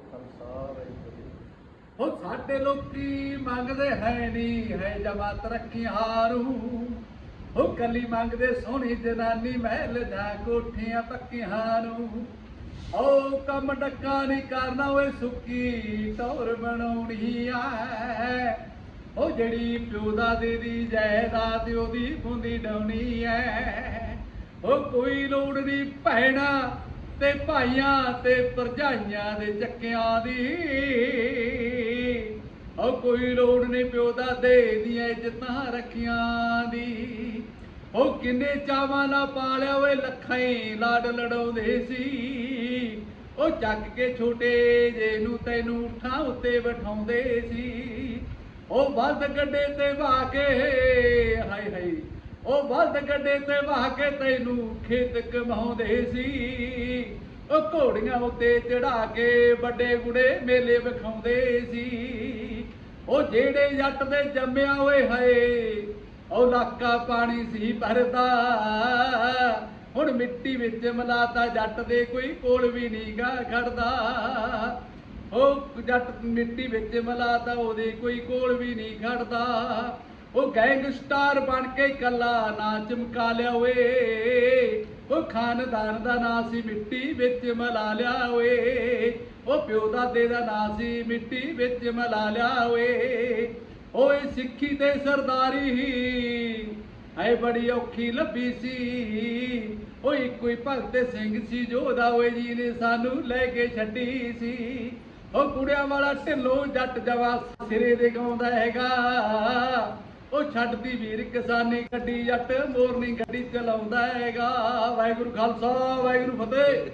ਖਾਲਸਾ ਵਾਹਿਗੁਰੂ ਜੀ ਸਾਡੇ ਲੋਕੀ ਮੰਗਦੇ ਹੈ ਨਹੀਂ, ਹੈ ਜਮਾ ਤਰੱਕੀ ਹਾਰੂ। ਉਹ ਕੱਲੀ ਮੰਗਦੇ ਸੋਹਣੀ ਜਨਾਨੀ ਮਹਿਲ ਜਾਂ ਕੋਠੀਆਂ ਪੱਕੀਆਂ ਨੂੰ ਉਹ ਕੰਮ ਡੱਕਾ ਨਹੀਂ ਕਰਨਾ, ਓਏ ਸੁੱਕੀ ਟੌਰ ਬਣਾਉਣੀ ਐ ਉਹ ਜਿਹੜੀ ਪਿਓ ਦਾ ਦੇ ਦੀ ਜਾਇਦਾਦ ਉਹਦੀ ਬੁੰਦੀ ਡਾਉਣੀ ਐ। ਉਹ ਕੋਈ ਲੋੜ ਨਹੀਂ ਭੈਣਾ ਤੇ ਭਾਈਆਂ ਤੇ ਭਰਜਾਈਆਂ ਦੇ ਚੱਕਿਆਂ ਦੀ। ਉਹ ਕੋਈ ਲੋੜ ਨਹੀਂ ਪਿਓ ਦਾ ਦੇ ਦੀਆਂ ਇੱਜ਼ਤਾਂ ਰੱਖੀਆਂ ਦੀ। ਉਹ ਕਿੰਨੇ ਚਾਵਾਂ ਨਾਲ ਪਾਲਿਆ ਓਏ ਲੱਖਾਂ ਹੀ ਲਾਡ ਲੜਾਉਂਦੇ ਸੀ। ਉਹ ਚੱਕ ਕੇ ਛੋਟੇ ਜੇ ਨੂੰ ਤੈਨੂੰ ਉਠਾਂ ਉੱਤੇ ਬਿਠਾਉਂਦੇ ਸੀ। ਉਹ ਵੱਧ ਗੱਡੇ ਤੇ ਵਾਹ ਕੇ ਉਹ ਬਲਦ ਗੱਡੇ ਤੇ ਵਾਹ ਕੇ ਤੈਨੂੰ ਖੇਤ ਕਮਾਉਂਦੇ ਸੀ। ਉਹ ਘੋੜੀਆਂ ਉੱਤੇ ਚੜਾ ਕੇ ਵੱਡੇ ਗੁੜੇ ਮੇਲੇ ਵਿਖਾਉਂਦੇ ਸੀ। ਉਹ ਜਿਹੜੇ ਜੱਟ ਦੇ ਜੰਮਿਆ ਓਏ ਹਾਏ, ਉਹ ਲਾਕਾ ਪਾਣੀ ਸੀ ਭਰਦਾ। ਹੁਣ ਮਿੱਟੀ ਵਿੱਚ ਮਲਾਤਾ ਜੱਟ ਦੇ ਕੋਈ ਕੋਲ ਵੀ ਨਹੀਂ ਗਾ ਖੜਦਾ। ਉਹ ਜੱਟ ਮਿੱਟੀ ਵਿੱਚ ਮਲਾਤਾ ਉਹਦੇ ਕੋਈ ਕੋਲ ਵੀ ਨਹੀਂ ਖੜਦਾ। ਉਹ ਗੈਂਗਸਟਰ ਬਣ ਕੇ ਕੱਲਾ ਨਾ ਚਮਕਾ ਲਿਆ ਓਏ। ਉਹ ਖਾਨਦਾਨ ਦਾ ਨਾਂ ਸੀ ਮਿੱਟੀ ਵਿੱਚ ਮਲਾ ਲਿਆ ਓਏ। ਉਹ ਪਿਓ ਦਾਦੇ ਦਾ ਨਾਂ ਸੀ ਮਿੱਟੀ ਵਿੱਚ ਮਲਾ ਲਿਆ ਓਏ। ਓਏ ਸਿੱਖੀ ਤੇ ਸਰਦਾਰੀ ਐ ਬੜੀ ਔਖੀ ਲੱਭੀ ਸੀ। ਓਏ ਕੋਈ ਭਗਤ ਸਿੰਘ ਸੀ ਜੋਦਾ ਓਏ ਜੀ ਨੇ ਸਾਨੂੰ ਲੈ ਕੇ ਛੱਡੀ ਸੀ। ਉਹ ਕੁੜਿਆਂ ਵਾਲਾ ਢਿੱਲੋਂ ਜੱਟ ਜਵਾ ਸਿਰੇ ਦੇ ਗਾਉਂਦਾ ਹੈਗਾ। ਛੱਡਦੀ ਵੀਰ ਕਿਸਾਨੀ ਗੱਡੀ ਜੱਟ ਮੋਰਨੀ ਗੱਡੀ ਚਲਾਉਂਦਾ ਹੈਗਾ। ਵਾਹਿਗੁਰੂ ਖਾਲਸਾ ਵਾਹਿਗੁਰੂ ਫਤਿਹ।